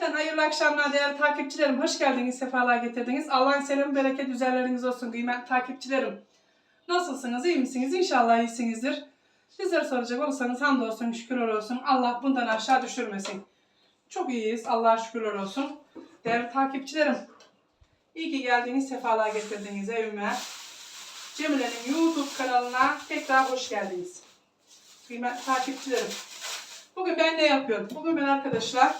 Cümleten hayırlı akşamlar değerli takipçilerim. Hoş geldiniz, sefalar getirdiniz. Allah'ın selamı, bereket üzerleriniz olsun kıymetli takipçilerim. Nasılsınız, iyi misiniz? İnşallah iyisinizdir. Bizlere soracak olursanız hamdolsun, şükürler olsun. Allah bundan aşağı düşürmesin. Çok iyiyiz, Allah'a şükürler olsun. Değerli takipçilerim, iyi ki geldiniz, sefalar getirdiniz evime. Cemile'nin YouTube kanalına tekrar hoş geldiniz. Kıymetli takipçilerim. Bugün ben ne yapıyorum? Bugün ben arkadaşlar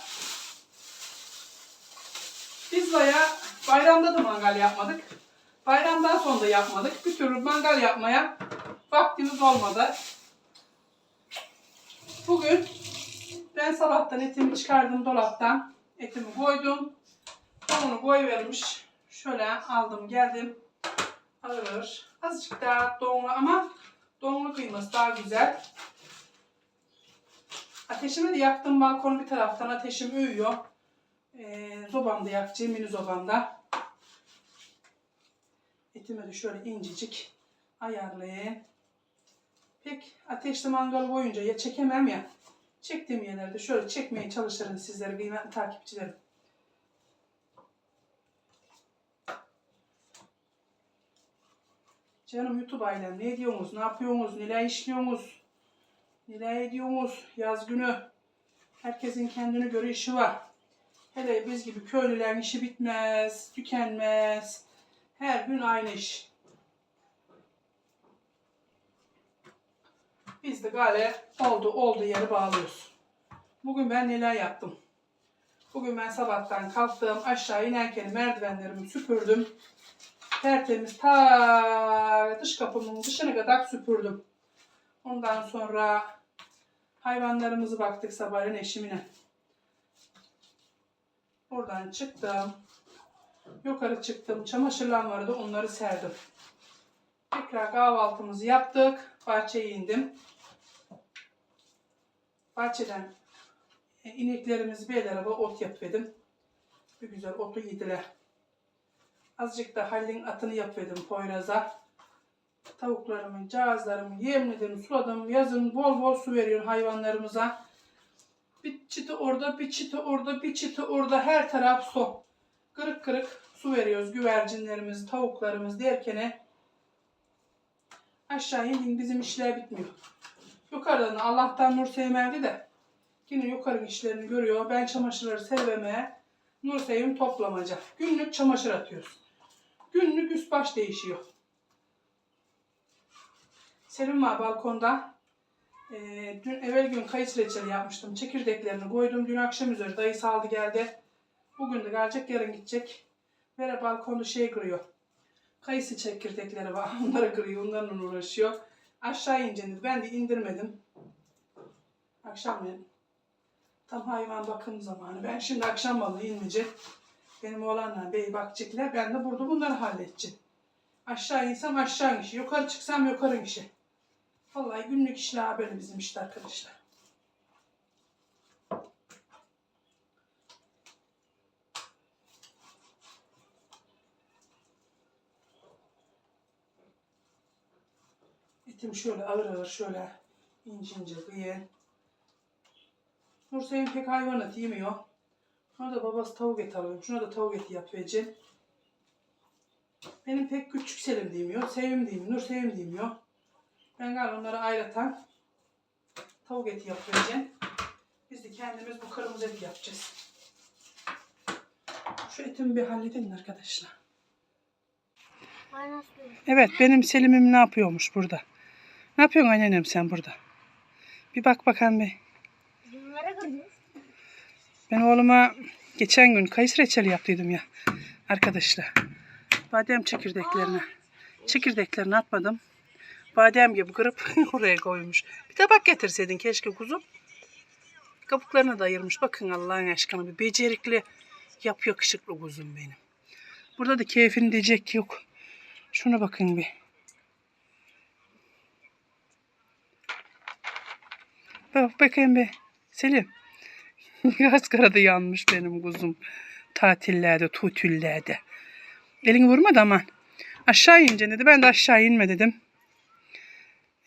biz bayağı bayramda da mangal yapmadık. Bayramdan sonra da yapmadık. Bir türlü mangal yapmaya vaktimiz olmadı. Bugün ben sabahtan etimi çıkardım dolaptan. Etimi koydum. Onu koyuvermiş. Şöyle aldım geldim. Ağır. Azıcık daha donlu ama donlu kıyması daha güzel. Ateşimi de yaktım balkon bir taraftan. Ateşim uyuyor. Ee, zobamda yakacağım. Mini zobamda. Etimi de şöyle incecik ayarlayayım. Pek ateşli mangal boyunca ya çekemem ya. Çektiğim yerlerde şöyle çekmeye çalışırım sizlere kıymetli takipçilerim. Canım YouTube ailem ne ediyorsunuz, ne yapıyorsunuz, neler işliyorsunuz, neler ediyorsunuz yaz günü. Herkesin kendine göre işi var. Hele biz gibi köylülerin işi bitmez, tükenmez. Her gün aynı iş. Biz de gale oldu oldu yeri bağlıyoruz. Bugün ben neler yaptım? Bugün ben sabahtan kalktım. Aşağı inerken merdivenlerimi süpürdüm. Tertemiz ta dış kapımın dışına kadar süpürdüm. Ondan sonra hayvanlarımızı baktık sabahleyin eşimine. Oradan çıktım. Yukarı çıktım. Çamaşırlar vardı onları serdim. Tekrar kahvaltımızı yaptık. Bahçeye indim. Bahçeden e, ineklerimizi bir araba ot yapıyordum. Bir güzel otu yediler. Azıcık da Halil'in atını yapıyordum Poyraz'a. Tavuklarımı, cihazlarımı yemledim, suladım. Yazın bol bol su veriyorum hayvanlarımıza. Bir çıtı orada, bir çıtı orada, bir çıtı orada her taraf su. Kırık kırık su veriyoruz güvercinlerimiz, tavuklarımız derken aşağı indin bizim işler bitmiyor. Yukarıdan Allah'tan nur sevmerdi de yine yukarı işlerini görüyor. Ben çamaşırları sevmeye nur sevim toplamaca. Günlük çamaşır atıyoruz. Günlük üst baş değişiyor. Selim var balkonda. Ee, dün evvel gün kayısı reçeli yapmıştım. Çekirdeklerini koydum. Dün akşam üzeri dayısı aldı geldi. Bugün de gelecek yarın gidecek. Vera balkonda şey kırıyor. Kayısı çekirdekleri var. Onları kırıyor. Onlarla uğraşıyor. Aşağı ineceğini ben de indirmedim. Akşamleyin. Tam hayvan bakım zamanı. Ben şimdi akşam balığı inmeyecek. Benim oğlanlar bey bakacaklar. Ben de burada bunları halledeceğim. Aşağı insem aşağı işi. Yukarı çıksam yukarı işi. Vallahi günlük işler böyle bizim işte arkadaşlar. Etim şöyle ağır ağır şöyle ince ince kıyın. Pek hayvan eti yemiyor. Şuna da babası tavuk eti alıyor. Şuna da tavuk eti yapacağım. Benim pek küçük Selim demiyor. Sevim demiyor. Nur Sevim demiyor. Ben galiba onları ayratan tavuk eti yapacağım. Biz de kendimiz bu kırmızı eti yapacağız. Şu etimi bir halledelim arkadaşlar. Evet benim Selim'im ne yapıyormuş burada? Ne yapıyorsun anneannem sen burada? Bir bak bakalım bir. Ben oğluma geçen gün kayısı reçeli yaptıydım ya arkadaşlar. Badem çekirdeklerini. Çekirdeklerini atmadım. Badem gibi kırıp oraya koymuş. Bir tabak getirseydin keşke kuzum. Kabuklarını da ayırmış. Bakın Allah'ın aşkına bir becerikli yap yakışıklı kuzum benim. Burada da keyfini diyecek yok. Şuna bakın bir. Bak bakayım bir. Selim. Asgarada yanmış benim kuzum. Tatillerde, tutüllerde. Elini vurmadı aman. Aşağı ince dedi. Ben de aşağı inme dedim.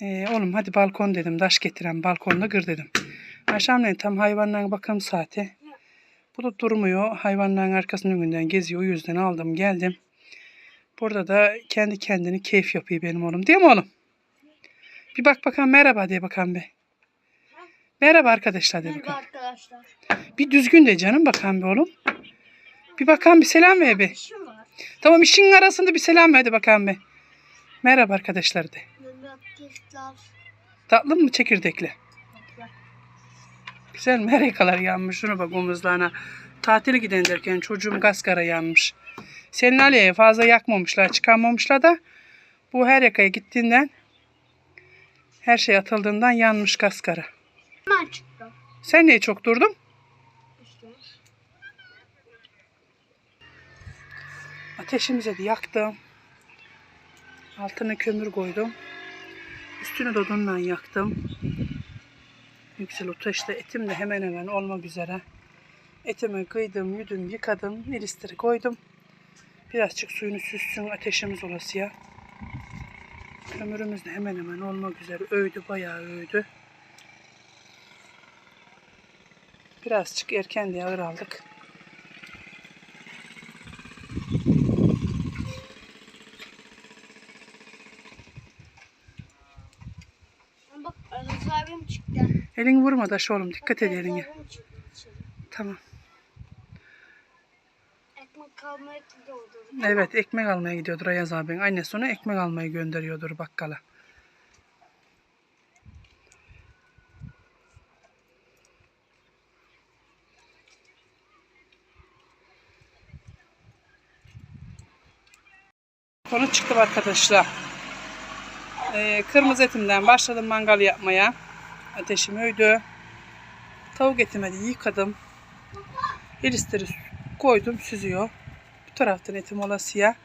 Ee, oğlum hadi balkon dedim. Taş getiren balkonda kır dedim. Akşamleyin tam hayvanların bakım saati. Bu da durmuyor. Hayvanların arkasının önünden geziyor. O yüzden aldım geldim. Burada da kendi kendini keyif yapıyor benim oğlum. Değil mi oğlum? Bir bak bakalım merhaba diye bakalım be. Merhaba arkadaşlar diye Merhaba bakalım. arkadaşlar. Bir düzgün de canım bakalım bir oğlum. Bir bakalım bir selam ver. İşim var. Tamam işin arasında bir selam ver de bakalım bir. Merhaba arkadaşlar de. Tatlı mı çekirdekli? Güzel mi? Harikalar yanmış. Şuna bak omuzlarına. Tatile giden derken çocuğum gaskara yanmış. Senin Ali'ye fazla yakmamışlar, çıkarmamışlar da bu her yakaya gittiğinden her şey atıldığından yanmış gaskara. Hemen çıktı. Sen niye çok durdun? İşte. Ateşimize de yaktım. Altına kömür koydum. Üstünü de odunla yaktım. Yüksel ateşte etim de hemen hemen olmak üzere. Etimi kıydım, yüdüm, yıkadım, milistiri koydum. Birazcık suyunu süssün ateşimiz olasıya. Kömürümüz de hemen hemen olmak üzere. Öydü, bayağı öydü. Birazcık erken diye ağır aldık. Ama Bak Aziz abim Elini vurma da şu oğlum dikkat et eline. Tamam. Ekmek kalmaya gidiyordu. Evet ekmek almaya gidiyordur Ayaz abin. Annesi onu ekmek almaya gönderiyordur bakkala. Konu çıktı arkadaşlar. Ee, kırmızı etimden başladım mangal yapmaya. Ateşim öydü. Tavuk etimi yıkadım. Elistiri koydum süzüyor. Bu taraftan etim olasıya.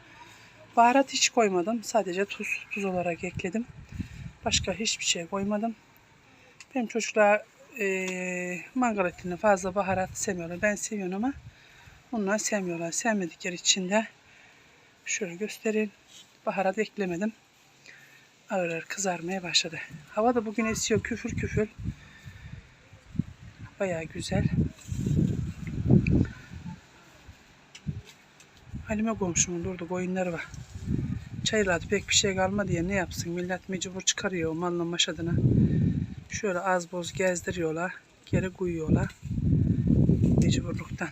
Baharat hiç koymadım. Sadece tuz, tuz olarak ekledim. Başka hiçbir şey koymadım. Benim çocuklar eee mangal etini fazla baharat sevmiyorlar. Ben seviyorum ama onlar sevmiyorlar. Sevmedikleri için de şöyle göstereyim. Baharat eklemedim. Ağır ağır kızarmaya başladı. Hava da bugün esiyor küfür küfür. Bayağı güzel. Halime komşumun durdu koyunları var. Çayırlarda pek bir şey kalmadı diye ne yapsın millet mecbur çıkarıyor o malın maşadına. Şöyle az boz gezdiriyorlar. Geri koyuyorlar. Mecburluktan.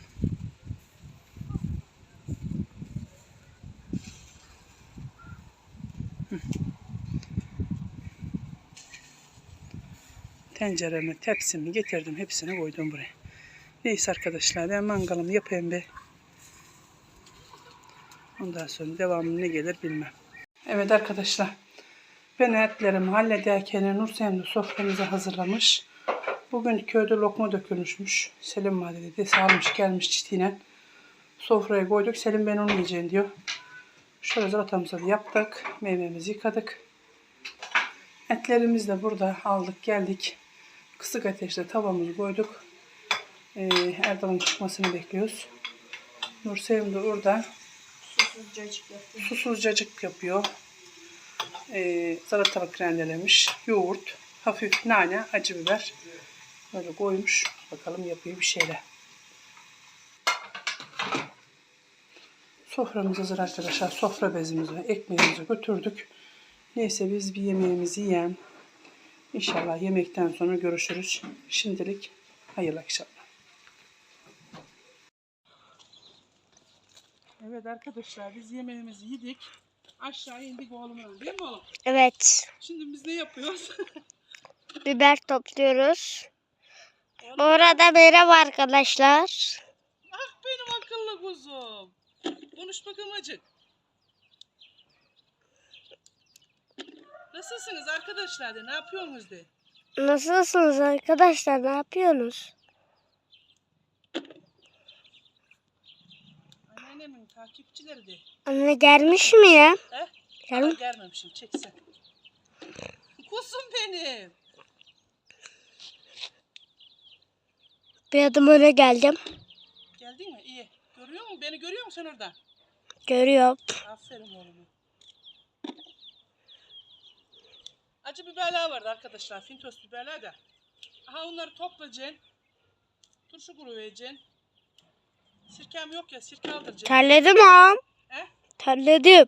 Tenceremi, tepsimi getirdim. Hepsini koydum buraya. Neyse arkadaşlar ben mangalımı yapayım bir. Ondan sonra devamı ne gelir bilmem. Evet arkadaşlar. Ben etlerimi hallederken Nursem de soframızı hazırlamış. Bugün köyde lokma dökülmüşmüş. Selim var dedi. Sağlamış gelmiş çitiyle. Sofraya koyduk. Selim ben onu yiyeceğim diyor. Şöyle salatamızı yaptık. Meyvemizi yıkadık. Etlerimizi de burada aldık geldik. Kısık ateşte tavamızı koyduk. Ee, Erdal'ın çıkmasını bekliyoruz. Nursevim de orada Susuz cacık yapıyor. susuzcacık yapıyor. Ee, salatalık rendelemiş. Yoğurt, hafif nane, acı biber. Böyle koymuş. Bakalım yapıyor bir şeyler. Soframız hazır arkadaşlar. Sofra bezimizi, ekmeğimizi götürdük. Neyse biz bir yemeğimizi yiyelim. İnşallah yemekten sonra görüşürüz. Şimdilik hayırlı akşamlar. Evet arkadaşlar biz yemeğimizi yedik. Aşağı indik oğlumla değil mi oğlum? Evet. Şimdi biz ne yapıyoruz? Biber topluyoruz. Bu arada merhaba arkadaşlar. ah benim akıllı kuzum. Konuş bakalım acık. Nasılsınız arkadaşlar de ne yapıyorsunuz de? Nasılsınız arkadaşlar? Ne yapıyorsunuz? Anneannemin takipçileri de. Anne gelmiş mi ya? He? Gel- gelmemişim çeksen. Kuzum benim. Bir adım öne geldim. Geldin mi? İyi. Görüyor musun? Beni görüyor musun sen orada? Görüyorum. Aferin oğluma. Acı biberler vardı arkadaşlar. Fintos biberler de. Aha onları toplayacaksın. Turşu kuru vereceksin. Sirkem yok ya sirke aldıracağım. Terledim ağam. He? Terledim.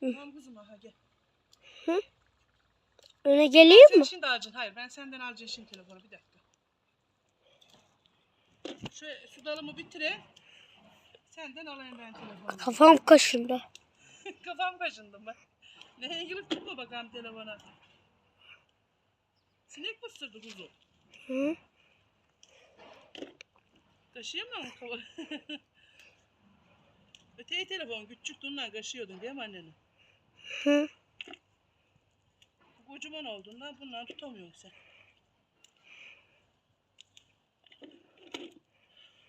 Tamam kızım aha gel. Öne geleyim Sen mi? şimdi alacaksın. Hayır ben senden alacağım şimdi telefonu bir dakika. Şu sudalımı bitire. Senden alayım ben telefonu. Kafam kaşındı. Kafam kaşındı bak. Neye girip tutma bakalım telefona. Sinek mi ısırdı kuzu? Hı? Kaşıyamıyor mu kafa? Öteye telefon küçük ondan kaşıyordun değil mi anneni? Hı. Kocaman olduğundan bundan tutamıyorsun sen.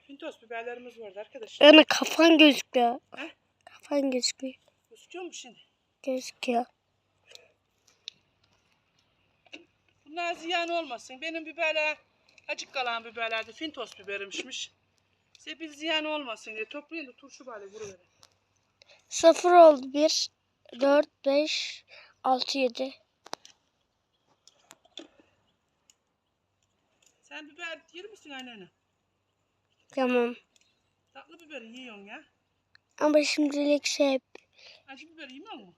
Pintos biberlerimiz vardı arkadaşlar. Öne kafan gözüküyor. He? Kafan gözüküyor. Gözüküyor mu şimdi? Gözüküyor. Bunlar ziyan olmasın. Benim biberler acık kalan biberlerdi. Fintos biberimmişmiş. Size bir ziyan olmasın diye toplayın da turşu bari vuruverin. Sıfır oldu. Bir, dört, beş, altı, yedi. Sen biber yer misin anneanne? Tamam. Tatlı biberi yiyorsun ya. Ama şimdilik şey Acı biber yemiyor musun?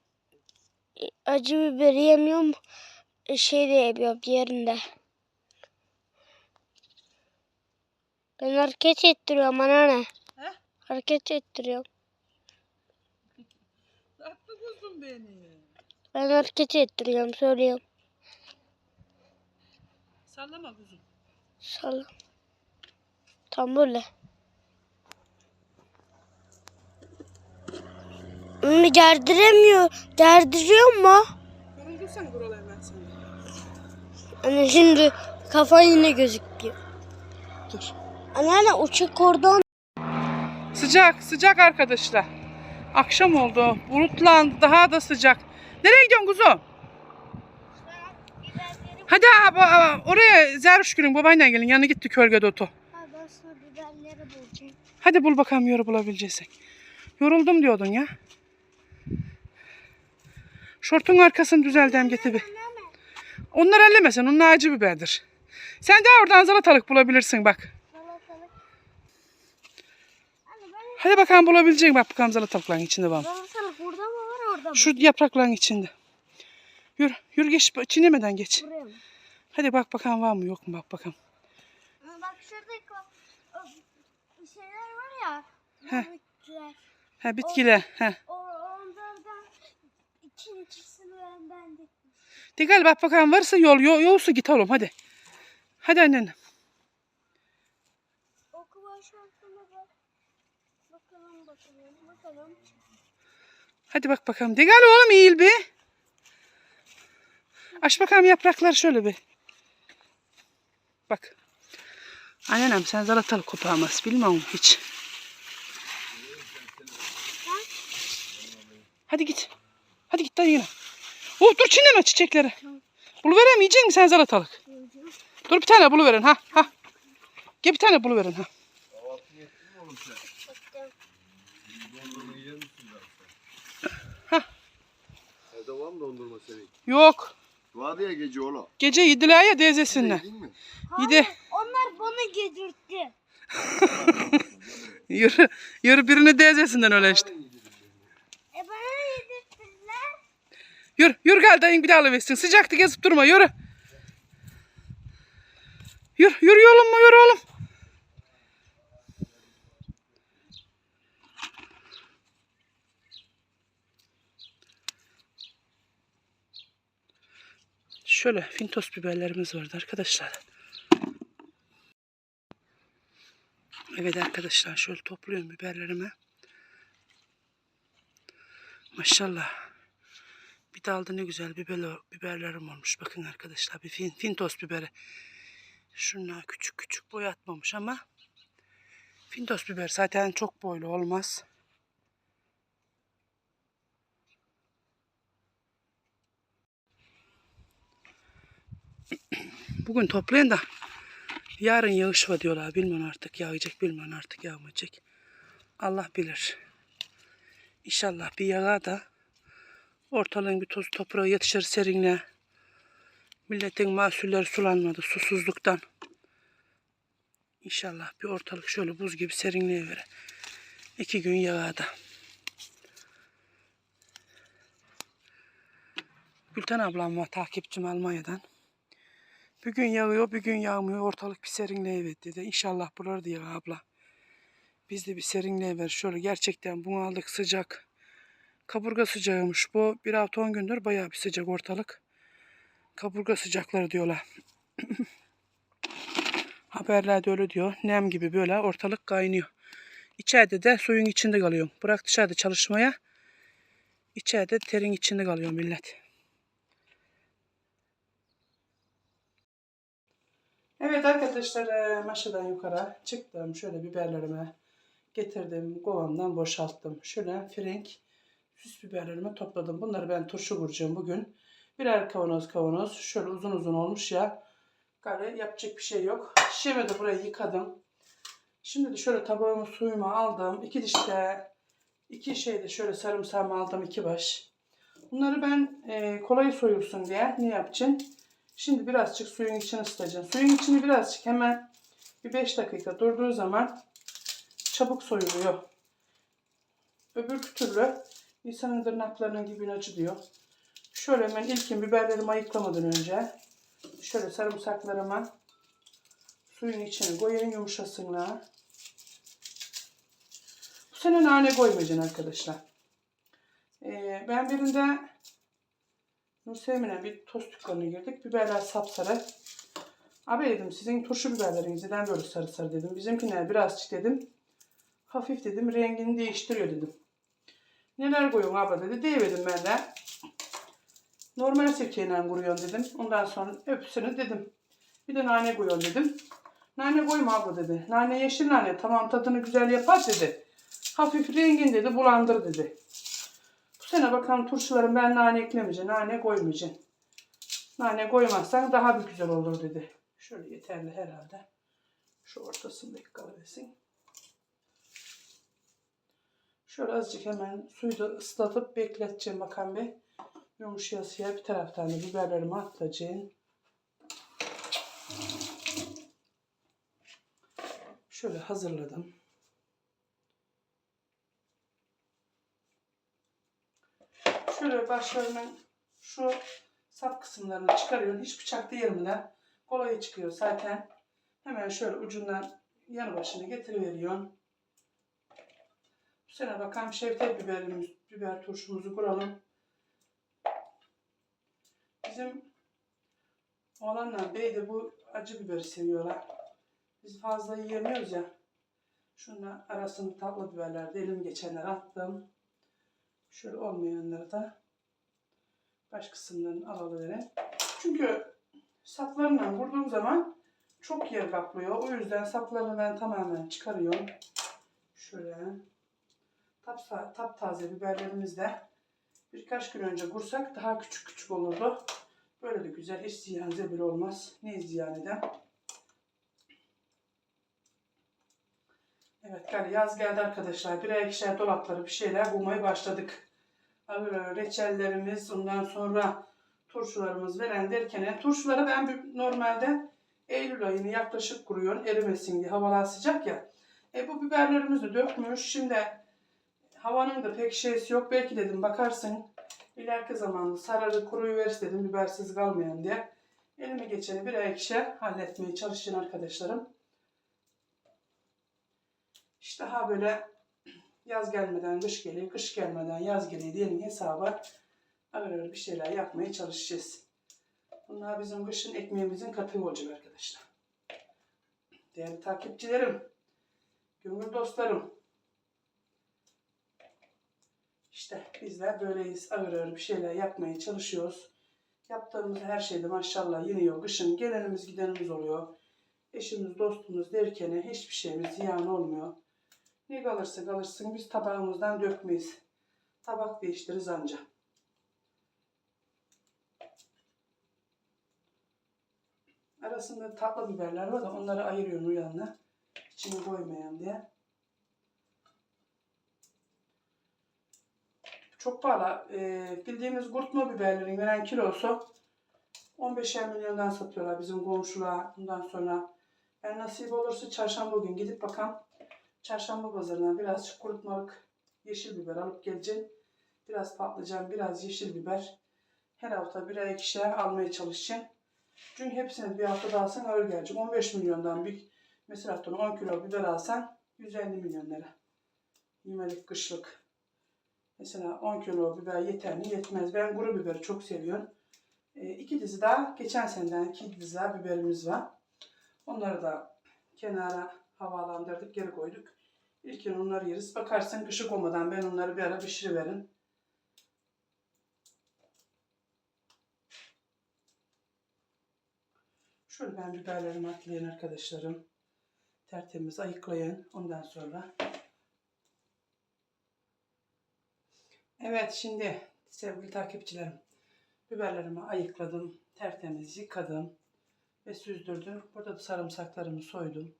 Acı biberi yemiyorum. E, Şey de yemiyorum diğerinde. Ben hareket ettiriyorum anneanne. He? Hareket ettiriyorum. Tatlı kuzum benim. Ben hareket ettiriyorum söylüyorum. Sallama kuzum. Sağ Tam böyle. Onu gerdiremiyor. Gerdiriyor mu? Yorulduysan dur olayım ben sana. Anne şimdi kafa yine gözüküyor. Dur. Anneanne uçuk kordon. Sıcak, sıcak arkadaşlar. Akşam oldu. Bulutlandı. Daha da sıcak. Nereye gidiyorsun kuzum? Hadi abi, oraya Zeruşgül'ün babayla gelin. Yanına gitti kölgede otu. Hadi bul bakalım yoru bulabileceksin. Yoruldum diyordun ya. Şortun arkasını düzeldim getir bir. Onlar ellemesin. Onlar acı biberdir. Sen de oradan salatalık bulabilirsin bak. Hadi bakalım bulabilecek bak bakalım salatalıkların içinde var. mı? salatalık burada mı var orada mı? Şu yaprakların içinde. Yürü, yürü geç, çiğnemeden geç. Buraya? Hadi bak bakalım var mı yok mu bak bakalım. Bak şuradaki o, şeyler var ya. Heh. Bitkiler. Ha bitkiler. O ikincisini ben ben de. De gel bak bakalım varsa yol, yol yolsa git oğlum hadi. Hadi annen. Okuma şansına bak. Bakalım bakalım bakalım. Hadi bak bakalım. De gel oğlum eğil bir. Aç bakalım yaprakları şöyle bir. Bak. Annenem sen salatalık koparamaz bilmiyorum hiç. Hadi git. Hadi git dayı yine. Oh dur çiğneme çiçekleri. Buluverem yiyecek misin sen salatalık? Dur bir tane buluverin ha ha. Gel bir tane buluverin ha. Evde var mı dondurma senin? Yok. Vardı ya gece oğlum. Gece yediler ya teyzesinle. Yedin mi? Yedi. Onlar bana yedirtti. Yürü, yürü birini teyzesinden öyle işte. E bana yedirttiler. Yürü, yürü gel dayın bir daha alıversin. Sıcaktı gezip durma yürü. Yürü, yürü oğlum mu yürü oğlum. Şöyle fintos biberlerimiz vardı arkadaşlar. Evet arkadaşlar şöyle topluyorum biberlerimi. Maşallah. Bir dalda ne güzel biberler, biberlerim olmuş. Bakın arkadaşlar bir fin, fintos biberi. Şunlar küçük küçük boy atmamış ama fintos biber zaten çok boylu olmaz. Bugün toplayın da yarın yağış var diyorlar. Bilmiyorum artık yağacak bilmiyorum artık yağmayacak. Allah bilir. İnşallah bir yağa da ortalığın bir toz toprağı yetişir serinle. Milletin mahsulleri sulanmadı susuzluktan. İnşallah bir ortalık şöyle buz gibi serinleyiverir. İki gün yağada. Gülten ablam var takipçim Almanya'dan. Bir gün yağıyor, bir gün yağmıyor. Ortalık bir serinleyiver dedi. İnşallah buralar da abla. Biz de bir serinleyiver. Şöyle gerçekten bunaldık sıcak. Kaburga sıcağıymış bu. Bir hafta on gündür bayağı bir sıcak ortalık. Kaburga sıcakları diyorlar. Haberlerde öyle diyor. Nem gibi böyle ortalık kaynıyor. İçeride de suyun içinde kalıyorum. Bırak dışarıda çalışmaya. İçeride terin içinde kalıyor millet. Evet arkadaşlar eee, maşadan yukarı çıktım. Şöyle biberlerimi getirdim. Kovamdan boşalttım. Şöyle frenk süs biberlerimi topladım. Bunları ben turşu vuracağım bugün. Birer kavanoz kavanoz. Şöyle uzun uzun olmuş ya. Gari yapacak bir şey yok. Şişemi de burayı yıkadım. Şimdi de şöyle tabağımı suyumu aldım. İki diş de iki şey de şöyle sarımsağımı aldım iki baş. Bunları ben eee, kolay soyulsun diye ne yapacağım? Şimdi birazcık suyun içini ısıtacağım. Suyun içini birazcık hemen bir 5 dakika durduğu zaman çabuk soyuluyor. Öbür türlü insanın tırnaklarının dibine acııyor. Şöyle hemen ilkin biberlerimi ayıklamadan önce şöyle sarımsaklarımı suyun içine koyayım yumuşasınlar. Bu sene nane koymayacaksın arkadaşlar. Ee, ben birinde Nursemin'e bir tost dükkanına girdik. Biberler sapsarı. Abi dedim sizin turşu biberleriniz neden böyle sarı sarı dedim. Bizimkiler birazcık dedim. Hafif dedim rengini değiştiriyor dedim. Neler koyuyorsun abla dedi. Deyiverdim ben de. Normal sirkeyle kuruyorsun dedim. Ondan sonra öpsünü dedim. Bir de nane koyuyorsun dedim. Nane koyma abla dedi. Nane yeşil nane tamam tadını güzel yapar dedi. Hafif rengin dedi bulandır dedi. Bu sene bakalım turşuların ben nane eklemeyeceğim. Nane koymayacağım. Nane koymazsan daha bir güzel olur dedi. Şöyle yeterli herhalde. Şu ortasındaki kahvesin. Şöyle azıcık hemen suyu da ıslatıp bekleteceğim bakalım bir. Yumuşayasıya bir taraftan da biberlerimi atlayacağım. Şöyle hazırladım. Şöyle başlarının şu sap kısımlarını çıkarıyorum. Hiç bıçak değirmeden kolay çıkıyor zaten. Hemen şöyle ucundan yanı başını getiriveriyorum. Bu sene bakalım şevket biberimiz, biber turşumuzu kuralım. Bizim oğlanla bey de bu acı biberi seviyorlar. Biz fazla yiyemiyoruz ya. Şunla arasını tatlı biberlerde elim geçenler attım. Şöyle olmayanları da baş kısımlarını alıverin. Çünkü saplarından vurduğum zaman çok yer kaplıyor. O yüzden saplarını ben tamamen çıkarıyorum. Şöyle taptaze biberlerimiz de birkaç gün önce kursak daha küçük küçük olurdu. Böyle de güzel. Hiç ziyan zebil olmaz. Ne ziyan eder? Evet gari yaz geldi arkadaşlar. Birer ikişer dolapları bir şeyler bulmaya başladık. Reçellerimiz ondan sonra turşularımız veren derken turşuları ben normalde Eylül ayını yaklaşık kuruyorum erimesin diye havalar sıcak ya. E bu biberlerimizi dökmüş. Şimdi havanın da pek şeysi yok. Belki dedim bakarsın ileriki zamanlı sararı kuruyu verir dedim bibersiz kalmayan diye. Elime geçeni birer ikişer halletmeye çalışın arkadaşlarım. İşte ha böyle yaz gelmeden kış geliyor, kış gelmeden yaz geliyor diyelim hesaba ağır ağır bir şeyler yapmaya çalışacağız. Bunlar bizim kışın ekmeğimizin katı olacak arkadaşlar. Değerli takipçilerim, gönül dostlarım. İşte bizler böyleyiz. Ağır ağır bir şeyler yapmaya çalışıyoruz. Yaptığımız her şeyde maşallah yeniyor. Kışın gelenimiz gidenimiz oluyor. Eşimiz dostumuz derken hiçbir şeyimiz ziyan olmuyor. Ne kalırsa kalırsın biz tabağımızdan dökmeyiz. Tabak değiştiririz anca. Arasında tatlı biberler var da onları ayırıyorum uyanla. İçine koymayan diye. Çok pahalı. Ee, bildiğimiz kurutma biberlerin veren kilosu 15'er milyondan satıyorlar bizim komşular. Bundan sonra Ben nasip olursa çarşamba gün gidip bakalım. Çarşamba pazarına biraz kurutmalık yeşil biber alıp geleceğim. Biraz patlıcan, biraz yeşil biber. Her hafta birer ikişer almaya çalışacağım. Çünkü hepsini bir haftada alsan ağır gelecek. 15 milyondan bir mesela haftanın 10 kilo biber alsan 150 milyon lira. Yemelik kışlık. Mesela 10 kilo biber yeter mi? Yetmez. Ben kuru biberi çok seviyorum. E, iki dizi daha geçen seneden iki dizi daha biberimiz var. Onları da kenara havalandırdık, geri koyduk. İlkin onları yeriz. Bakarsın kışık olmadan ben onları bir ara pişiriverin. Şöyle ben biberlerimi atlayın arkadaşlarım. Tertemiz ayıklayın. Ondan sonra. Evet şimdi sevgili takipçilerim. Biberlerimi ayıkladım. Tertemiz yıkadım. Ve süzdürdüm. Burada da sarımsaklarımı soydum.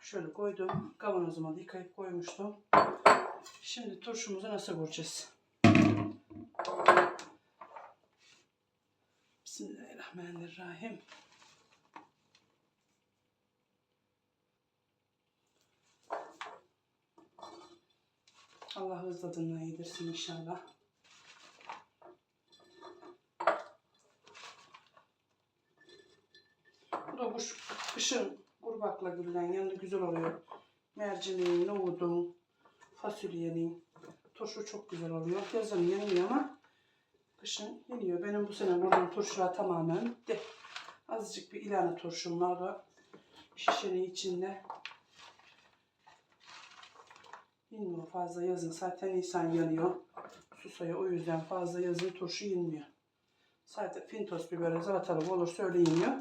Şöyle koydum. Kavanozuma da yıkayıp koymuştum. Şimdi turşumuzu nasıl vuracağız? Bismillahirrahmanirrahim. Allah hız tadına yedirsin inşallah. Bu da kuş, kışın kurbakla güllen yanında güzel oluyor. Mercimeğin, nohudun, fasulyenin turşu çok güzel oluyor. Yazın yenmiyor ama kışın yeniyor. Benim bu sene buradan turşular tamamen bitti. Azıcık bir ilana turşum var da şişenin içinde. Yenmiyor fazla yazın. Zaten insan yanıyor. Susaya o yüzden fazla yazın turşu yenmiyor. Sadece fintos biberi salatalık olursa öyle yeniyor.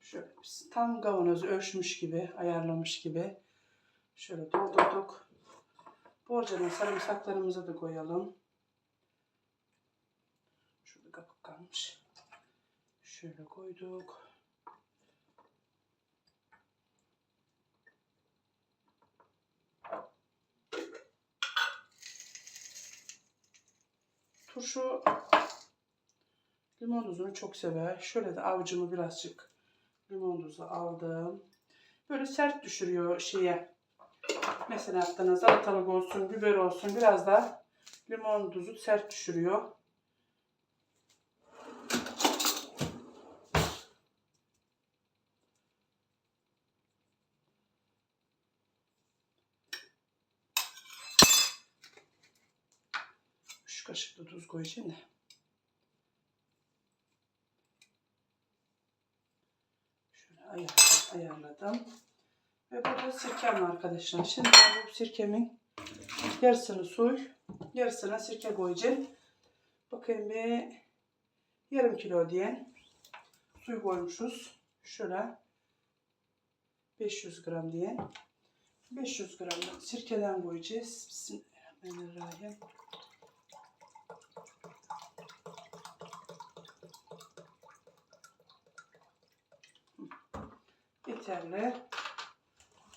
Şöyle tam kavanozu ölçmüş gibi, ayarlamış gibi. Şöyle doldurduk. Borcanın sarımsaklarımızı da koyalım. Şurada kapık kalmış. Şöyle koyduk. Turşu limon tuzunu çok sever. Şöyle de avucumu birazcık limon tuzu aldım. Böyle sert düşürüyor şeye. Mesela hatta salatalık olsun, biber olsun biraz da limon tuzu sert düşürüyor. Şu koyacağım da. Şöyle ayarladım. ayarladım. Ve burada sirkem arkadaşlar. Şimdi bu sirkemin yarısını su, yarısına sirke koyacağım. Bakayım bir yarım kilo diyen suyu koymuşuz. Şöyle 500 gram diye. 500 gram sirkeden koyacağız. Bismillahirrahmanirrahim. Yeterli.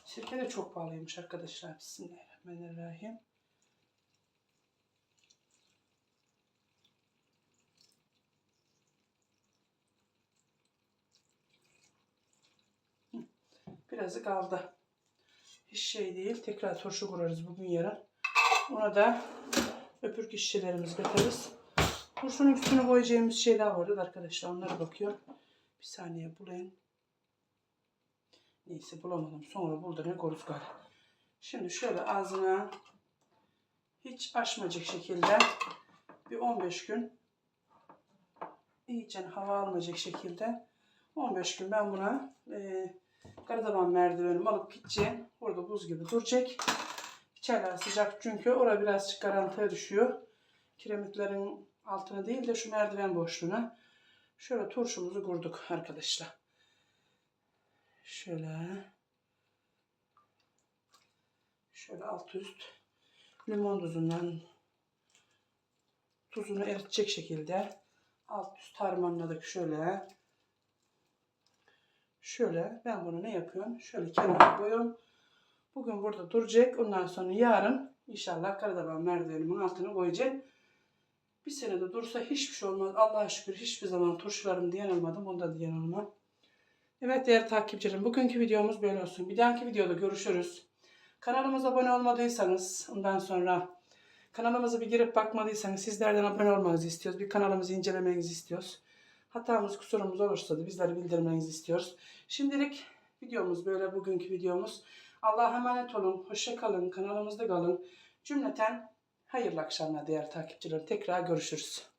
Sirke de çok pahalıymış arkadaşlar. Bismillahirrahmanirrahim. Birazı kaldı. Hiç şey değil. Tekrar turşu kurarız bugün yarın. Ona da öpürük işçilerimiz katarız. Turşunun üstüne koyacağımız şeyler vardı arkadaşlar. Onlara bakıyorum. Bir saniye bulayım. Neyse bulamadım. Sonra buldu ne koruz gari. Şimdi şöyle ağzına hiç açmayacak şekilde bir 15 gün iyice hava almayacak şekilde 15 gün ben buna e, karadaban merdivenimi alıp gideceğim. Orada buz gibi duracak. İçerler sıcak çünkü orada birazcık garantiye düşüyor. Kiremitlerin altına değil de şu merdiven boşluğuna. Şöyle turşumuzu kurduk arkadaşlar. Şöyle. Şöyle alt üst limon tuzundan tuzunu eritecek şekilde alt üst harmanladık şöyle. Şöyle ben bunu ne yapıyorum? Şöyle kenara koyuyorum. Bugün burada duracak. Ondan sonra yarın inşallah Karadaban merdivenimin altına koyacağım. Bir senede dursa hiçbir şey olmaz. Allah'a şükür hiçbir zaman turşularım diyen olmadım. Onda diyen olmam. Evet değerli takipçilerim bugünkü videomuz böyle olsun. Bir dahaki videoda görüşürüz. Kanalımıza abone olmadıysanız ondan sonra kanalımıza bir girip bakmadıysanız sizlerden abone olmanızı istiyoruz. Bir kanalımızı incelemenizi istiyoruz. Hatamız kusurumuz olursa da bizleri bildirmenizi istiyoruz. Şimdilik videomuz böyle bugünkü videomuz. Allah'a emanet olun. Hoşça kalın. Kanalımızda kalın. Cümleten hayırlı akşamlar değerli takipçilerim. Tekrar görüşürüz.